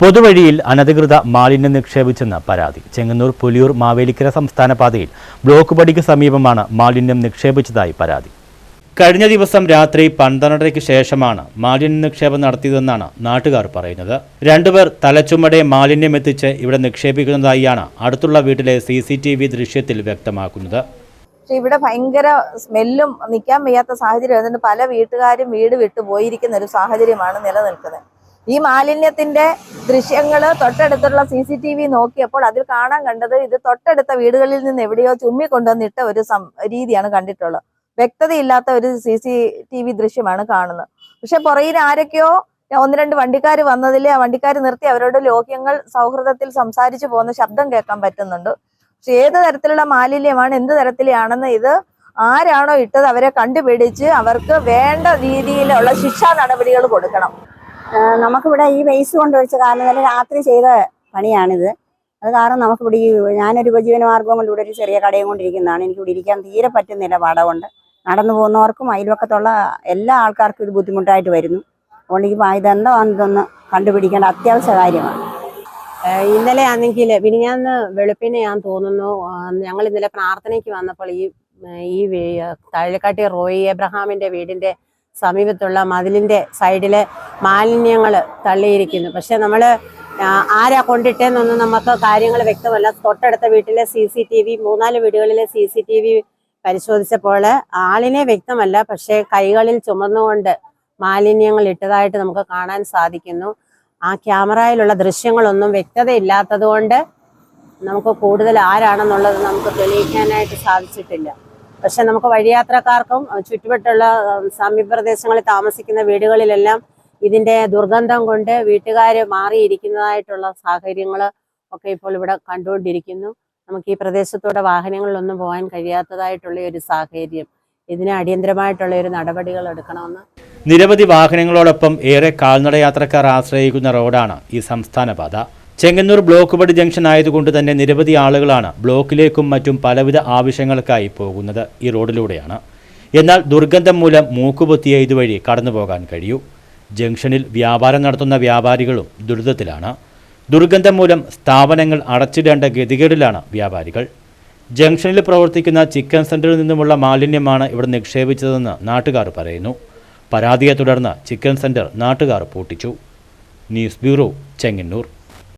പൊതുവഴിയിൽ അനധികൃത മാലിന്യം നിക്ഷേപിച്ചെന്ന് പരാതി. ചെങ്ങന്നൂർ പുലിയൂർ മാവേലിക്കര സംസ്ഥാന പാതയിൽ ബ്ലോക്ക് പടിക്ക് സമീപമാണ് മാലിന്യം നിക്ഷേപിച്ചതായി പരാതി. കഴിഞ്ഞ ദിവസം രാത്രി പന്ത്രണ്ടരയ്ക്ക് ശേഷമാണ് മാലിന്യ നിക്ഷേപം നടത്തിയതെന്നാണ് നാട്ടുകാർ പറയുന്നത്. രണ്ടുപേർ തലച്ചുമടെ മാലിന്യം എത്തിച്ച് ഇവിടെ നിക്ഷേപിക്കുന്നതായാണ് അടുത്തുള്ള വീട്ടിലെ സി സി ടി വി ദൃശ്യത്തിൽ വ്യക്തമാക്കുന്നത്. ഇവിടെ ഭയങ്കര സ്മെല്ലും നിൽക്കാൻ വയ്യാത്ത സാഹചര്യം. പല വീട്ടുകാരും വീട് വിട്ടു പോയിരിക്കുന്ന ഒരു സാഹചര്യമാണ് നിലനിൽക്കുന്നത്. ഈ മാലിന്യത്തിന്റെ ദൃശ്യങ്ങൾ തൊട്ടടുത്തുള്ള സി സി ടി വി നോക്കിയപ്പോൾ അതിൽ കാണാൻ കണ്ടത് ഇത് തൊട്ടടുത്ത വീടുകളിൽ നിന്ന് എവിടെയോ ചുമ്മി കൊണ്ടുവന്നിട്ട ഒരു രീതിയാണ് കണ്ടിട്ടുള്ളത്. വ്യക്തതയില്ലാത്ത ഒരു സി സി ടി വി ദൃശ്യമാണ് കാണുന്നത്. പക്ഷെ പുറയിൽ ആരൊക്കെയോ ഒന്ന് രണ്ട് വണ്ടിക്കാർ വന്നതിൽ ആ വണ്ടിക്കാർ നിർത്തി അവരോട് ലോക്യങ്ങൾ സൗഹൃദത്തിൽ സംസാരിച്ചു പോകുന്ന ശബ്ദം കേൾക്കാൻ പറ്റുന്നുണ്ട്. പക്ഷെ ഏത് തരത്തിലുള്ള മാലിന്യമാണ് എന്ത് തരത്തിലാണെന്ന് ഇത് ആരാണോ ഇട്ടത് അവരെ കണ്ടുപിടിച്ച് അവർക്ക് വേണ്ട രീതിയിലുള്ള ശിക്ഷാ നടപടികൾ കൊടുക്കണം. നമുക്കിവിടെ ഈ വെയ്സ് കൊണ്ട് വെച്ച കാരണം തന്നെ രാത്രി ചെയ്ത പണിയാണിത്. അത് കാരണം നമുക്കിവിടെ ഈ ഞാനൊരു ഉപജീവന മാർഗം കൊണ്ട് ഇവിടെ ഒരു ചെറിയ കടയും കൊണ്ടിരിക്കുന്നതാണ്. എനിക്ക് ഇവിടെ ഇരിക്കാൻ തീരെ പറ്റുന്നില്ല വാട കൊണ്ട് നടന്നു പോകുന്നവർക്കും അയൽവക്കത്തുള്ള എല്ലാ ആൾക്കാർക്കും ഇത് ബുദ്ധിമുട്ടായിട്ട് വരുന്നു. അതുകൊണ്ട് ഈ ഇതെന്താണെന്ന് ഇതൊന്ന് കണ്ടുപിടിക്കേണ്ട അത്യാവശ്യ കാര്യമാണ്. ഇന്നലെ ആണെങ്കിൽ വിനിഞ്ഞാന്ന് വെളുപ്പിനെ ഞാൻ തോന്നുന്നു ഞങ്ങൾ ഇന്നലെ പ്രാർത്ഥനയ്ക്ക് വന്നപ്പോൾ ഈ ഈ താഴെക്കാട്ടി റോയി എബ്രഹാമിന്റെ വീടിന്റെ സമീപത്തുള്ള മതിലിന്റെ സൈഡിൽ മാലിന്യങ്ങൾ തള്ളിയിരിക്കുന്നു. പക്ഷെ നമ്മൾ ആരാ കൊണ്ടിട്ടെന്നൊന്നും നമുക്ക് കാര്യങ്ങൾ വ്യക്തമല്ല. തൊട്ടടുത്ത വീട്ടിലെ സി സി ടി വി മൂന്നാൽ വീടുകളിലെ സി സി ടി വി പരിശോധിച്ചപ്പോൾ ആളിനെ വ്യക്തമല്ല. പക്ഷേ കൈകളിൽ ചുമന്നുകൊണ്ട് മാലിന്യങ്ങൾ ഇട്ടതായിട്ട് നമുക്ക് കാണാൻ സാധിക്കുന്നു. ആ ക്യാമറയിലുള്ള ദൃശ്യങ്ങളൊന്നും വ്യക്തതയില്ലാത്തത് കൊണ്ട് നമുക്ക് കൂടുതൽ ആരാണെന്നുള്ളത് നമുക്ക് തെളിയിക്കാനായിട്ട് സാധിച്ചിട്ടില്ല. പക്ഷെ നമുക്ക് വഴിയാത്രക്കാർക്കും ചുറ്റുവട്ടുള്ള അഹ് സമീപ പ്രദേശങ്ങളിൽ താമസിക്കുന്ന വീടുകളിലെല്ലാം ഇതിന്റെ ദുർഗന്ധം കൊണ്ട് വീട്ടുകാർ മാറിയിരിക്കുന്നതായിട്ടുള്ള സാഹചര്യങ്ങൾ ഒക്കെ ഇപ്പോൾ ഇവിടെ കണ്ടുകൊണ്ടിരിക്കുന്നു. നമുക്ക് ഈ പ്രദേശത്തൂടെ വാഹനങ്ങളിലൊന്നും പോകാൻ കഴിയാത്തതായിട്ടുള്ള ഒരു സാഹചര്യം. ഇതിന് അടിയന്തരമായിട്ടുള്ള ഒരു നടപടികൾ എടുക്കണമെന്ന്. നിരവധി വാഹനങ്ങളോടൊപ്പം ഏറെ കാൽനടയാത്രക്കാർ ആശ്രയിക്കുന്ന റോഡാണ് ഈ സംസ്ഥാന പാത. ചെങ്ങന്നൂർ ബ്ലോക്ക് പടി ജംഗ്ഷൻ ആയതുകൊണ്ട് തന്നെ നിരവധി ആളുകളാണ് ബ്ലോക്കിലേക്കും മറ്റും പലവിധ ആവശ്യങ്ങൾക്കായി പോകുന്നത് ഈ റോഡിലൂടെയാണ്. എന്നാൽ ദുർഗന്ധം മൂലം മൂക്കുപൊത്തിയ ഇതുവഴി കടന്നു പോകാൻ കഴിയൂ. ജംഗ്ഷനിൽ വ്യാപാരം നടത്തുന്ന വ്യാപാരികളും ദുരിതത്തിലാണ്. ദുർഗന്ധം മൂലം സ്ഥാപനങ്ങൾ അടച്ചിടേണ്ട ഗതികേടിലാണ് വ്യാപാരികൾ. ജംഗ്ഷനിൽ പ്രവർത്തിക്കുന്ന ചിക്കൻ സെന്ററിൽ നിന്നുമുള്ള മാലിന്യമാണ് ഇവിടെ നിക്ഷേപിച്ചതെന്ന് നാട്ടുകാർ പറയുന്നു. പരാതിയെ തുടർന്ന് ചിക്കൻ സെന്റർ നാട്ടുകാർ പൂട്ടിച്ചു. News bureau Chengannur.